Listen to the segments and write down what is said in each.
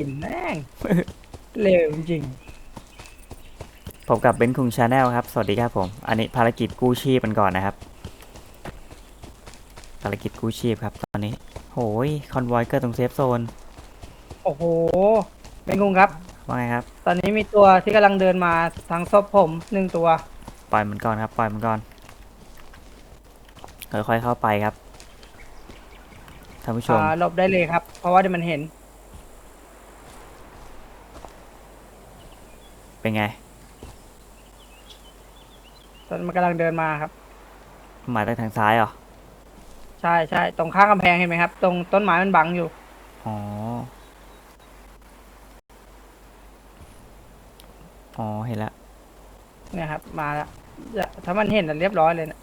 กินแม่งเลวจริงผมกับเบนคุงชาแนลครับ สวัสดีครับผม อันนี้ภารกิจกู้ชีพกันก่อนนะครับ ภารกิจกู้ชีพครับ ตอนนี้ โหยคอนวอยเกอร์ตรงเซฟโซนๆโอ้โหเป็นงงครับ ว่าไงครับ ตอนนี้มีตัวที่กำลังเดินมาทางศพผมหนึ่งตัว ปล่อยมันก่อนครับ ปล่อยมันก่อน ค่อยๆเข้าไปครับ ท่านผู้ชม อ่าหลบได้เลยครับ เพราะว่าเดี๋ยวมันเห็น เป็นไง ตอนมันกำลังเดินมาครับ มาจากทางซ้ายเหรอ ใช่ใช่ตรงข้างกำแพงเห็นไหมครับ ตรงต้นไม้มันบังอยู่ อ๋อ อ๋อ เห็นแล้ว เนี่ยครับ มาแล้วอย่าถ้ามันเห็นน่ะเรียบร้อยเลยนะ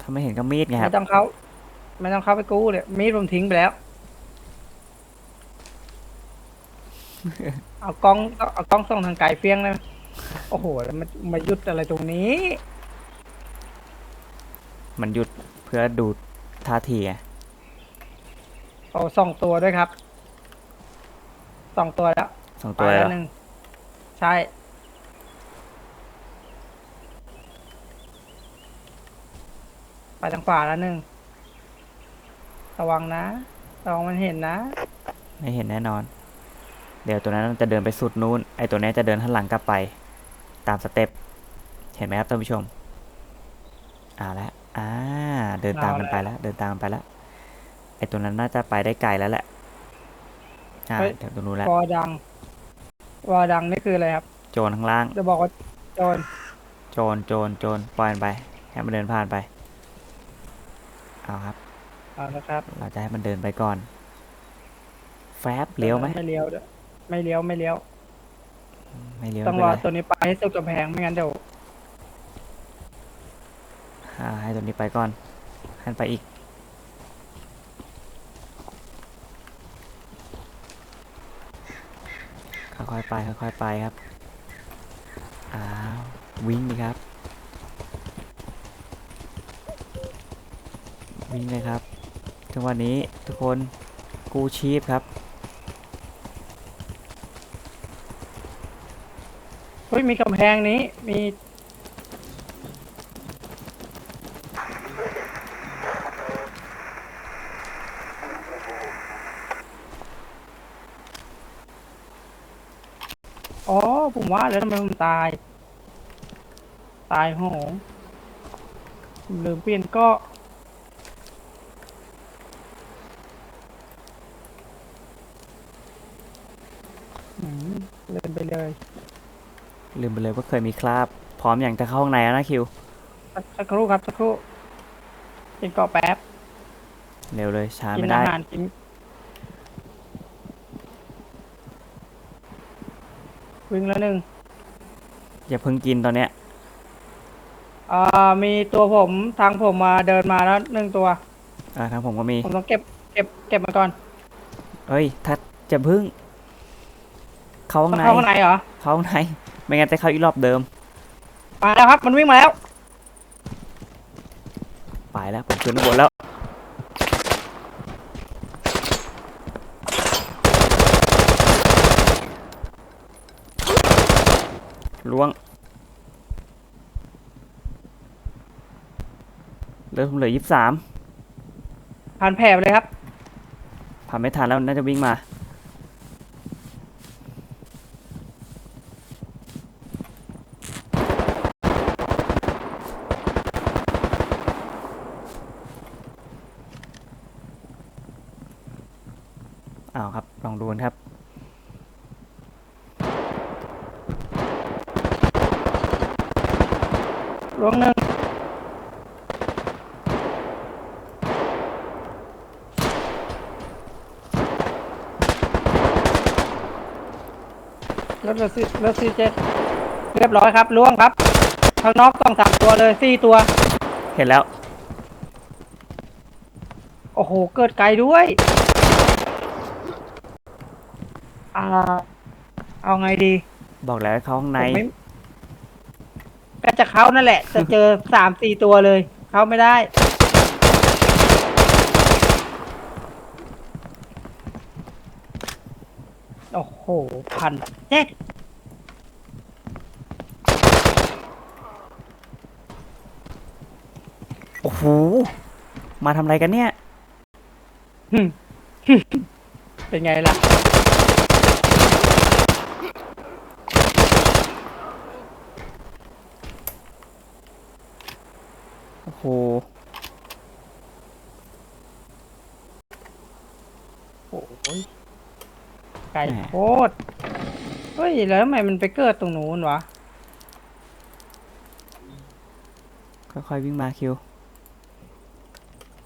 ถ้าไม่เห็นก็มีดไงครัไม่บ ต้องเข้า ไม่ต้องเข้าไปกู้เลยมีดผมทิ้งไปแล้ว เอากล้องเอากล้องส่องทางไกลเฟี้ยงเลยโอ้โหแล้วมันมายุดอะไรตรงนี้ มันหยุดเพื่อดูท่าทีไงเอาสองตัวด้วยครับสองตัวแล้วสองไปตัวเลยแล้เหรวอหนึ่งใช่ ไปทางขวาแล้วหนึ่งระวังนะระวังมันเห็นนะ ไม่เห็นแน่นอน เดี๋ยวตัวนั้นมันจะเดินไปสุดนู้น ไอตัวนี้จะเดินหันหลังกลับไป ตามสเต็ป เห็นไหมครับท่านผู้ชมเอ่าละอ่า เดินตามกันไปแล้ว เดินตามกันไปแล้ว ไอตัวนั้นน่าจะไปได้ไกลแล้วแหละ อ่าเฮ้ยเดี๋ยวตรงนู้นแล้ววอดัง วอดังนี่คืออะไรครับ โจรข้างล่าง จะบอกว่าโจร โจร โจร โจร ปล่อยมันไป ให้มันเดินผ่านไป เอาครับ เอาละครับ เราจะให้มันเดินไปก่อน แฟบเลี้ยวไหมไม่เลี้ยวด้วย ไม่เลี้ยวไม่เลี้ยว ไม่เลี้ยวต้องรไม่อเป็นไรตัวนี้ไปให้สุดกำแพงไม่งั้นเดี๋ยวอ่าให้ตัวนี้ไปก่อนให้มันไปอีก ค่อยๆไปค่อยๆไปครับ อ้าววิ่งดีครับ วิ่งเลยครับจังหวะนี้ทุกคนกู้ชีพครับ ฮ้ยมีกำแพงนี้ มีอ๋อผมว่าแล้วทำไมผมตาย ตายโหงผมลืมเปลี่ยนก็ืเล่นไปเลย ลืมไปเลยว่าเคยมีคราบ พร้อมอย่างจะเข้าข้างในแล้วนะคิวสักสักครู่ครับสักครู่กินเกาะแป๊บเร็วเลยช้ากิไม่นได้ อาหารกินวิ่งแล้วหนึ่งอย่าเพิ่งกินตอนเนี้ยอ่ามีตัวผมทางผมมาเดินมาแล้วหนึ่งตัว อ่าทางผมก็มี ผมต้องเก็บ เก็บ เก็บมาก่อนเอ้ยถ้าจะพึ่ง เข้าข้างต้องในเข้าข้างในเหรอ เข้าข้างใน ไม่งั้นจะเข้าอีกรอบเดิม มาแล้วครับ มันวิ่งมาแล้ว ไปแล้วผมขึ้นข้างบนแล้วล่วงเหลือผมเหลือยี่สิบสามผ่านแผลไปเลยครับ ผ่านไม่ทันแล้วน่าจะวิ่งมา อ้าวครับ ลองดูกันครับลวงหนึ่งรถรถซีรถซีเจ็ดเรียบร้อยครับล่วงครับข้างนอกต้องสามตัวเลยสี่ตัว เห็นแล้ว โอ้โห เกิดไกลด้วย อ่า เอาไงดีบอกแล้วให้เข้าข้างในผมไม่ก็จะเข้านั่นแหละ จะเจอสามสี่ตัวเลย เข้าไม่ได้ โอ้โห พันเจ็ดโอ้โหมาทำอะไรกันเนี่ย เป็นไงล่ะ โอ้โห โอ้ย ไก่โคตรเฮ้ยแล้วทำไมมันไปเกิดตรงนู้นวะค่อยๆวิ่งมาคิว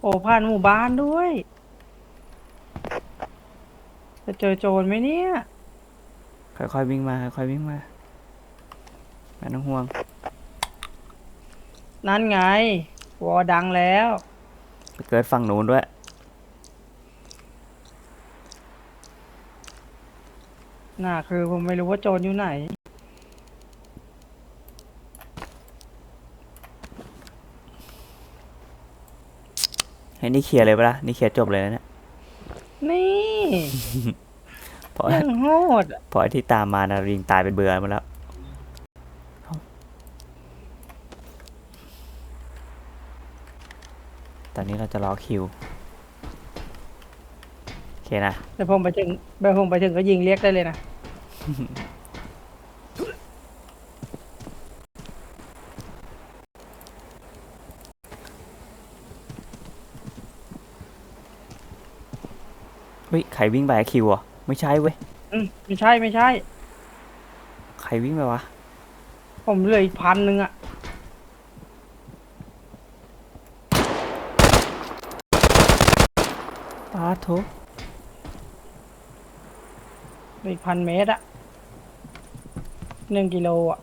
โอ้ผ่านหมู่บ้านด้วย จะเจอโจรไหมเนี่ย ค่อยๆวิ่งมาค่อยๆวิ่งมาไม่ต้องห่วง นั่นไง วอดังแล้ว ไปเกิดฝั่งนู้นด้วย น่าคือผมไม่รู้ว่าโจรอยู่ไหน ให้นี่เคลียร์เลยปะล่ะนี่เคลียร์จบเลยนะเนี่ยนี่ เพราะยังโหดอะเพราะไอ้ที่ตามมานะริงตายเป็นเบื่อหมดแล้ว ตอนนี้เราจะรอคิว โอเคนะ แต่ผมไปถึงไปผมไปถึงก็ยิงเรียกได้เลยนะ เฮ้ย ใครวิ่งไปอะคิวอะ ไม่ใช่เว้ย อืมไม่ใช่ไม่ใช่ ใครวิ่งไปวะ ผมเหลืออีกพันหนึ่งอะปาโถ เหลืออีกพันเมตรอะ หนึ่งกิโลอะ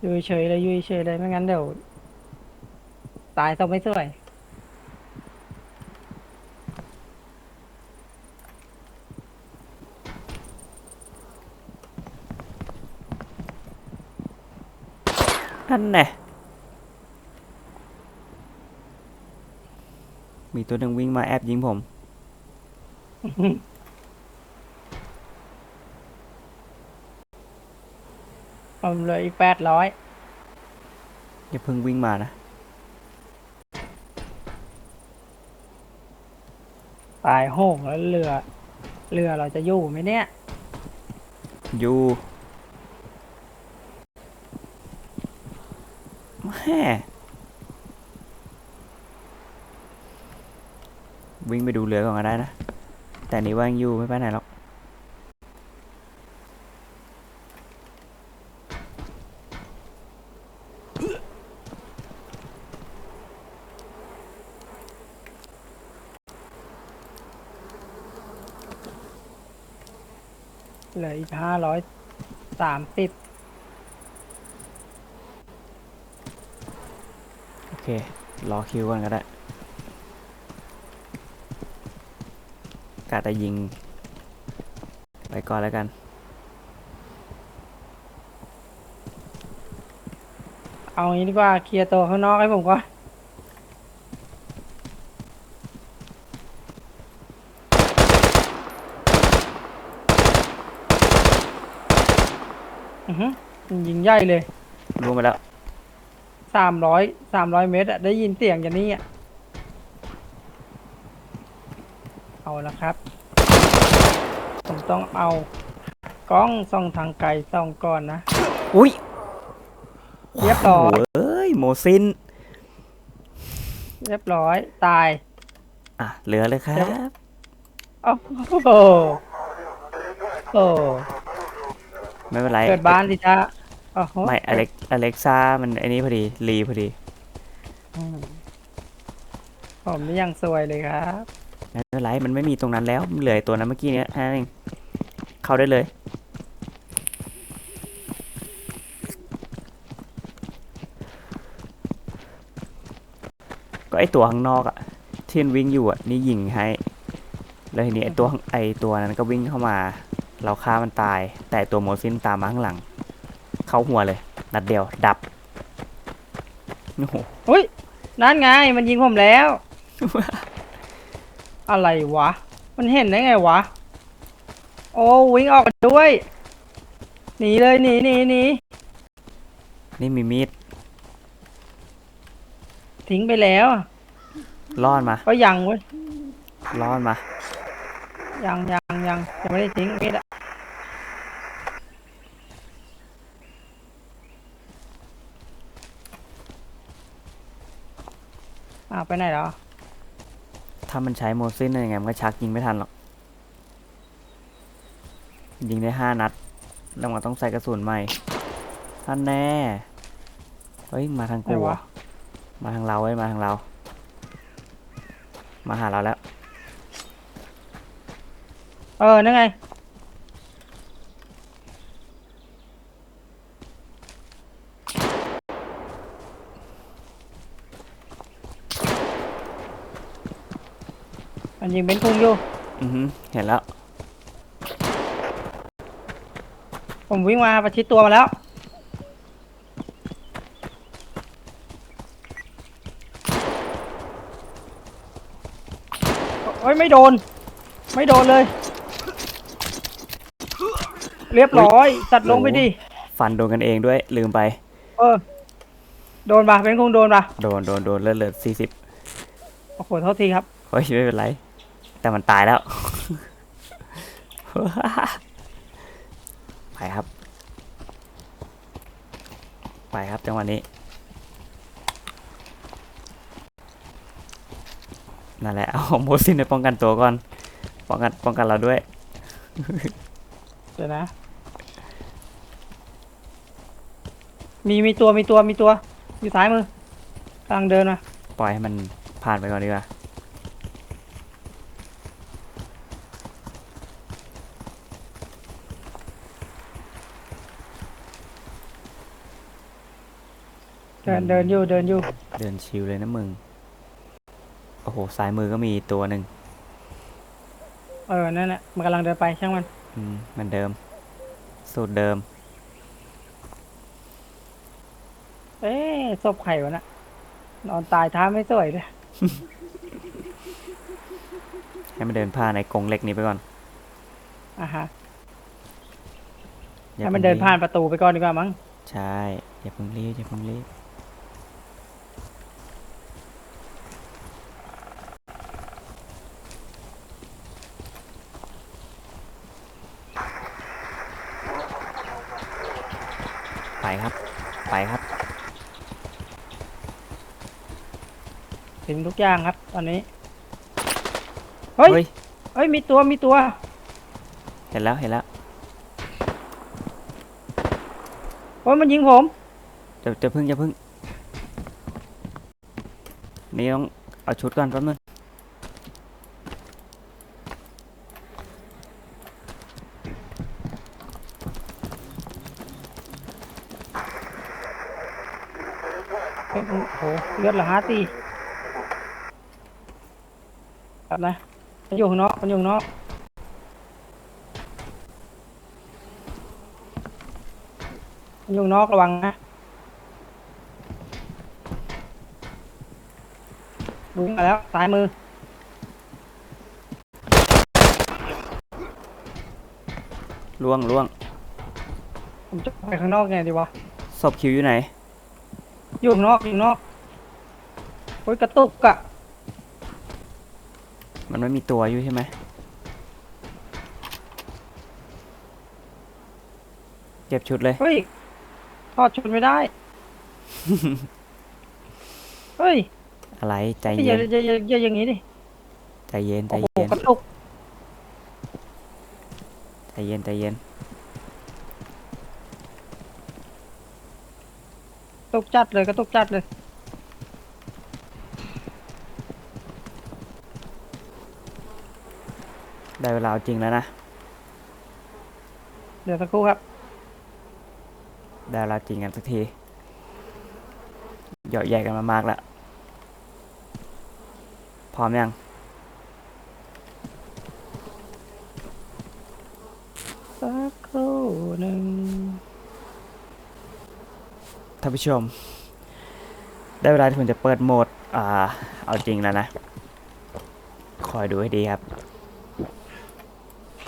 อยู่เฉยๆเลยอยู่เฉยๆเลยไม่งั้นเดี๋ยว ตายต้องไม่สวย นั่นแน่มีตัวหนึ่งวิ่งมาแอบยิงผม ผมเหลืออีกแปดร้อยอย่าเพิ่งวิ่งมานะ ตายโหงแล้วเรือ เรือเราจะอยู่ไหมเนี่ย อยู่แม่วิ่งไปดูเรือก่อนก็ได้นะ แต่นี่ว่ายังอยู่ไม่ไปไหนหรอก เหลืออีกห้าร้อยสามสิบโอเค รอคิวก่อนก็ได้กาแต่ยิง ไปก่อนแล้วกัน เอางี้ดีกว่าเคลียร์ตัวข้างนอกให้ผมก่อนอือฮึยิง ใหญ่เลยรู้มาแล้วสามร้อยสามร้อยเมตรอะได้ยินเสียงอย่างนี้อะเอาละครับ ผมต้องเอากล้องส่องทางไกลส่องก่อนนะ อุ้ยเรียบร้อยโโหเอ้ยโมซิน เรียบร้อยตาย อะเหลือเลยครัเดี๋ยวบโอ้โหโอ้ไม่เป็นไร เกิดบ้านสิจ้า โอ้โหไม่อเล็กอเล็กซ่ามันไอ้นี้พอดีรีพอดีอืมผมนี่ยังสวยเลยครับไม่เป็นไรมันไม่มีตรงนั้นแล้วมันเหลือไอ้ตัวนั้นเมื่อกี้เนี้ยแค่นั้นเองเข้าได้เลย ก็ไอตัวข้างนอกอะที่มันวิ่งอยู่อะนี่ยิงให้ แล้วทีนี้ไอตัวข้างไอตัวนั้นก็วิ่งเข้ามา เราฆ่ามันตาย แต่ตัวโมซินตามมาข้างหลัง เข้าหัวเลย นัดเดียว ดับโอ้โหอุ้ยนั่นไง มันยิงผมแล้ว อะไรวะ มันเห็นได้ไงวะ โอ้วิ่งออกมาด้วย หนีเลยหนีหนีหนีนี่มีมีดทิ้งไปแล้วอะล่อนมา ก็ยังเว้ยล่อนมา ยังยังยังยังไม่ได้ทิ้งมีดอะอ้าว ไปไหนแล้วถ้ามันใช้โมซินยังไงมันก็ชักยิงไม่ทันหรอก ยิงได้ห้านัด แล้วมันต้องใส่กระสุนใหม่ท่านแน่ เฮ้ย มาทางไหนกูวะอะมาทางเราเว้ย มาทางเรา มาหาเราแล้ว เออนั่นไง ยิงเป็นคุงอยู่ อือฮึเห็นแล้ว ผมวิ่งมาประชิดตัวมาแล้ว โอ้ยไม่โดน ไม่โดนเลย เรียบร้อยตัดลงไปดิ ฟันโดนกันเองด้วยลืมไป เออ โดนปะเป็นคงโดนปะโดนโดนโดนเลือดเหลือสี่สิบโอ้โหโทษทีครับเฮ้ยไม่เป็นไร แต่มันตายแล้ว ไปครับ ไปครับจังหวะนี้ นั่นแหละ เอาโมซินไปป้องกันตัวก่อน ป้องกันป้องกันเราด้วยเดี๋ยวนะ มีมีตัวมีตัวมีตัว อยู่ซ้ายมือกำลังเดินมา ปล่อยให้มันผ่านไปก่อนดีกว่า เดินเดินอยู่เดินอยู่เดินชิวเลยนะมึง โอ้โหซ้ายมือก็มีตัวหนึ่งเออนั่นแหละมันกำลังเดินไปช่างมัน อืมเหมือนเดิม สูตรเดิม เอ๊ะศพไข่วะนะนอนตายท้าไม่สวยเลยให้มันเดินผ่านในกรงเหล็กนี้ไปก่อนอะฮะอย่าให้มันพิ่งเดินรีบผ่านประตูไปก่อนดีกว่ามั้ง ใช่ อย่าเพิ่งรีบอย่าเพิ่งรีบ ไปครับ ไปครับ ถึงทุก อย่างครับ ตอนนี้เฮ้ยเฮ้ย เฮ้ย มีตัว มีตัว เห็นแล้วเห็นแล้วโอ้ยมันยิงผม จะจะพึ่งจะพึ่ง นี่ต้องเอาชุดก่อนแป๊บนึงเฮ้ยโอ้โหเลือดเหลือห้าตี ครับนะมันอยู่ข้างนอกมันอยู่ข้างนอกมันอยู่ข้างนอกระวังนะวิ่งมาแล้วซ้ายมือ ล่วงล่วงผมจะไปข้างนอกไงดีวะ ศพคิวอยู่ไหน อยู่ข้างนอกอยู่ข้างนอกโอ้ยกระตุกอะ มันไม่มีตัวอยู่ใช่ไหมเก็บชุดเลย เฮ้ยทอดชุดไม่ได้ เฮ้ยอะไรใจอเย็ย่านอย่าอย่าอย่าอย่างงี้ดิ ใจเย็นใจโอ้โหเย็นกระตุกใจเย็นใจเย็นกระตุกจัดเลยกระตุกจัดเลย ได้เวลาเอาจริงแล้วนะ เดี๋ยวสักครู่ครับ ได้เวลาจริงกันสักทีเหยาะแยกกันมามากแล้ว พร้อมยัง สักครู่หนึ่งท่านผู้ชม ได้เวลาที่ผมจะเปิดโหมด อ่า เอาจริงแล้วนะ คอยดูให้ดีครับ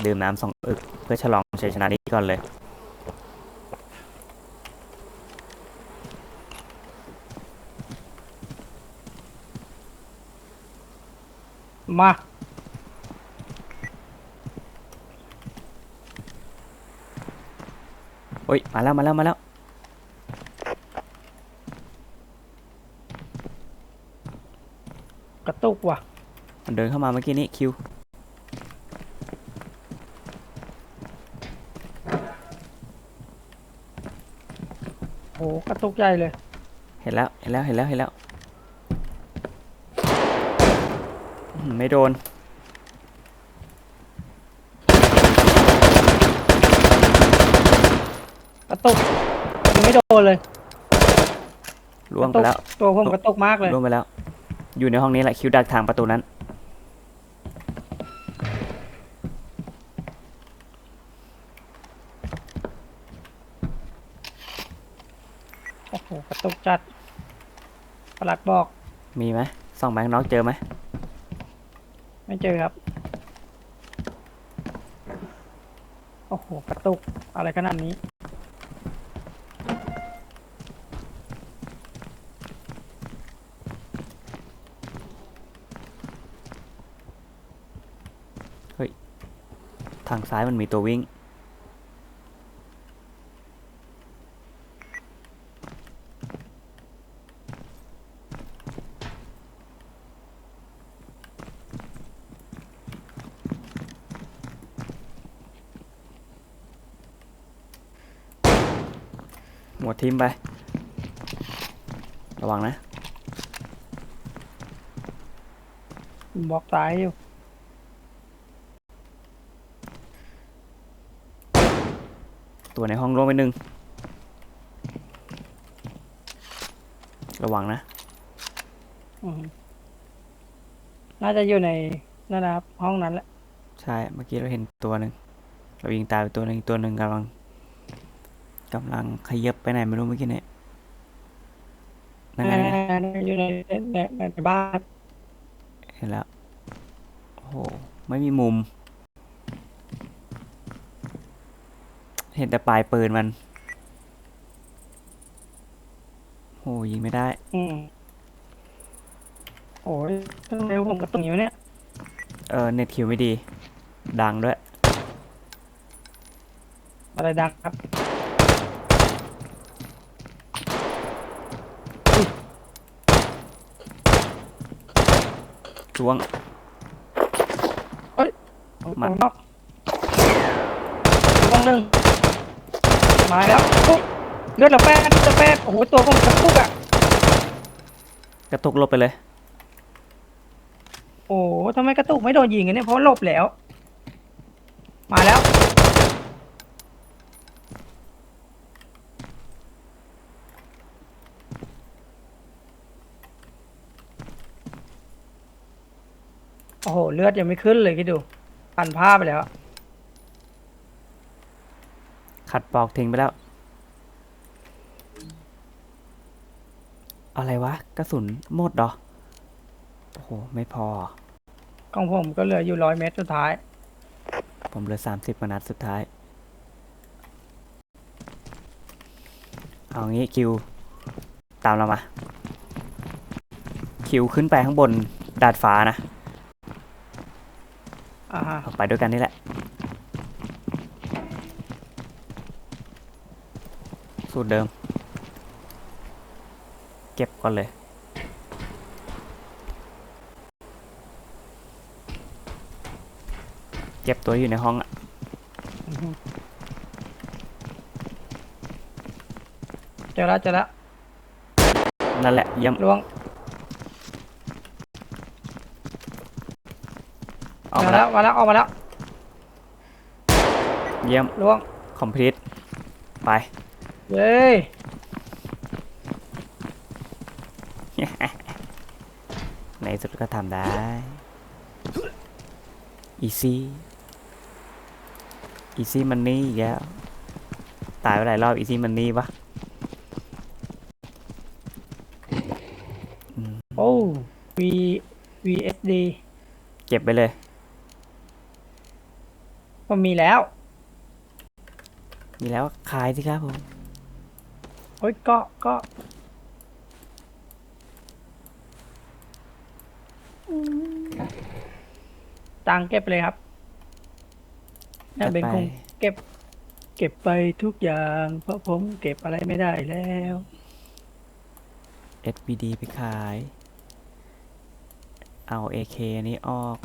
ดื่มน้ำสองอึก เพื่อฉลองชัยชนะนี้ก่อนเลยมา โอ้ย มาแล้ว มาแล้ว มาแล้ว กระตุกว่ะ มันเดินเข้ามาเมื่อกี้นี้คิว กระตุกใหญ่เลย เห็นแล้ว เห็นแล้ว เห็นแล้ว เห็นแล้วอื้อหือไม่โดน กระตุกยังไม่โดนเลยล่วงกไประตุกแล้วตัวผมกระตุกมากเลย ล่วงไปแล้ว อยู่ในห้องนี้แหละ คิวดักทางประตูนั้น โอ้โหกระตุกจัดประหลัดบอกมีไหมส่องแบงค์น็อกเจอไหมไม่เจอครับ โอ้โหกระตุกอะไรขนาดนี้ ทางซ้ายมันมีตัววิ่ง ทีมไป ระวังนะบอกสายอยู่ ตัวในห้องร่วงไปหนึ่ง ระวังนะ อืมน่าจะอยู่ในนั่นนะครับ ห้องนั้นแหละ ใช่ เมื่อกี้เราเห็นตัวหนึ่ง เรายิงตายไปตัวหนึ่งอีกตัวหนึ่งกำลัง กำลังขยับไปไหนไม่รู้เมื่อกี้เนี่ยนั่นไงนั่นไงอยู่ในในในในบ้านเห็นแล้ว โอ้โห ไม่มีมุม เห็นแต่ปลายปืนมัน โอ้ยิงไม่ได้ อืมโอ้ยทำไมผมกระตุกอยู่เนี่ย เออ เน็ตคิวไม่ดี ดังด้วย อะไรดังครับ ช่วงมาผมนอกห้องหนึ่งมาแล้วปุ๊บเลือดเหลือแปดเหลือแปดโอ้โหตัวผมกระตุกอะกระตุกหลบไปเลย โอ้โหทำไมกระตุกไม่โดนยิงกันเนี่ยเพราะหลบแล้ว มาแล้ว โอ้โห เลือดยังไม่ขึ้นเลยคิดดูปั่นผ้าไปแล้ว ขัดปอกทิ้งไปแล้ว อะไรวะ กระสุนหมดเหรอ โอ้โห ไม่พอ ของผมก็เหลืออยู่ร้อยเมตรสุดท้าย ผมเหลือสามสิบนัดสุดท้าย เอางี้คิว ตามเรามา คิวขึ้นไปข้างบนดาดฟ้านะอ่าฮะออก ไปด้วยกันนี่แหละ สูตรเดิม เก็บก่อนเลยเก็บตัวอยู่ในห้องอะอือฮึเจอแล้วเจอแล้วนั่นแหละเยี่ยมล้วง ออกมามาแล้แล้ววมาแล้วออกมาแล้วเยี่ยมล้วงคอมพลีทไป เย้ยในที่สุดก็ทำได้ easy easy money อีกแล้วตายไปหลายรอบ easy money ปะโอ้ V VSD เก็บไปเลย ผมมีแล้ว มีแล้วขายสิครับผม โอ้ยก็ก็ตังค์เก็บไปเลยครับน่าจัดเป็นไปคงเก็บ เก็บไปทุกอย่าง เพราะผมเก็บอะไรไม่ได้แล้ว SBD ไปขาย เอา AK นี้ออก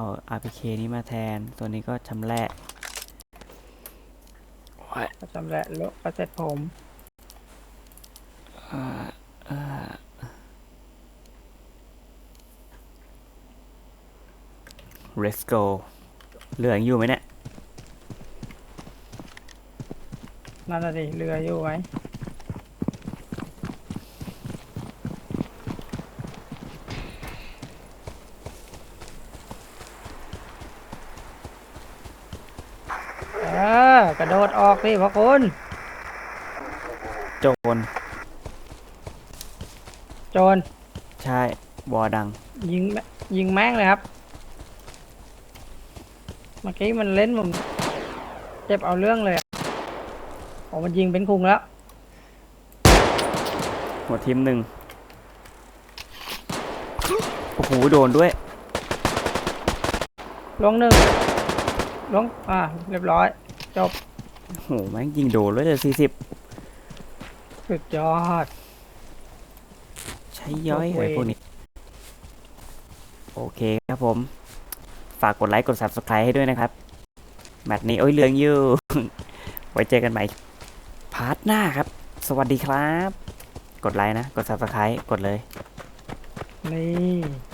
เอา RPK นี้มาแทน ตัวนี้ก็ชำแหละโอ้ยก็จำแหละโลกก็เสร็จผมอ่าอ่า Let's go เหลืออยู่ไหมเนี่ย นั่นน่ะดิเรืออยู่ไหมเออ กระโดดออกสิพ่อคุณโจรโจรใช่วอดัง ยิงแม่ยิงแม่งเลยครับ เมื่อกี้มันเล่นผมเจ็บเอาเรื่องเลยอะโอ้มันยิงเป็นคุงแล้ว หัวทีมหนึ่งโอ้โหโดนด้วยลงหนึ่งลงอ่า เรียบร้อยจบโอ้โหแม่งยิงโดนเลยเลยสี่สิบสุดยอด ใช้ย้อยโอเคไอ้พวกนี้ โอเคครับผม ฝากกดไลค์กด subscribe ให้ด้วยนะครับ แมตช์นี้ โอ้ยเหลืองอยู่ ไว้เจอกันใหม่ พาร์ทหน้าครับ สวัสดีครับ กดไลค์นะ กด subscribe กดเลย นี่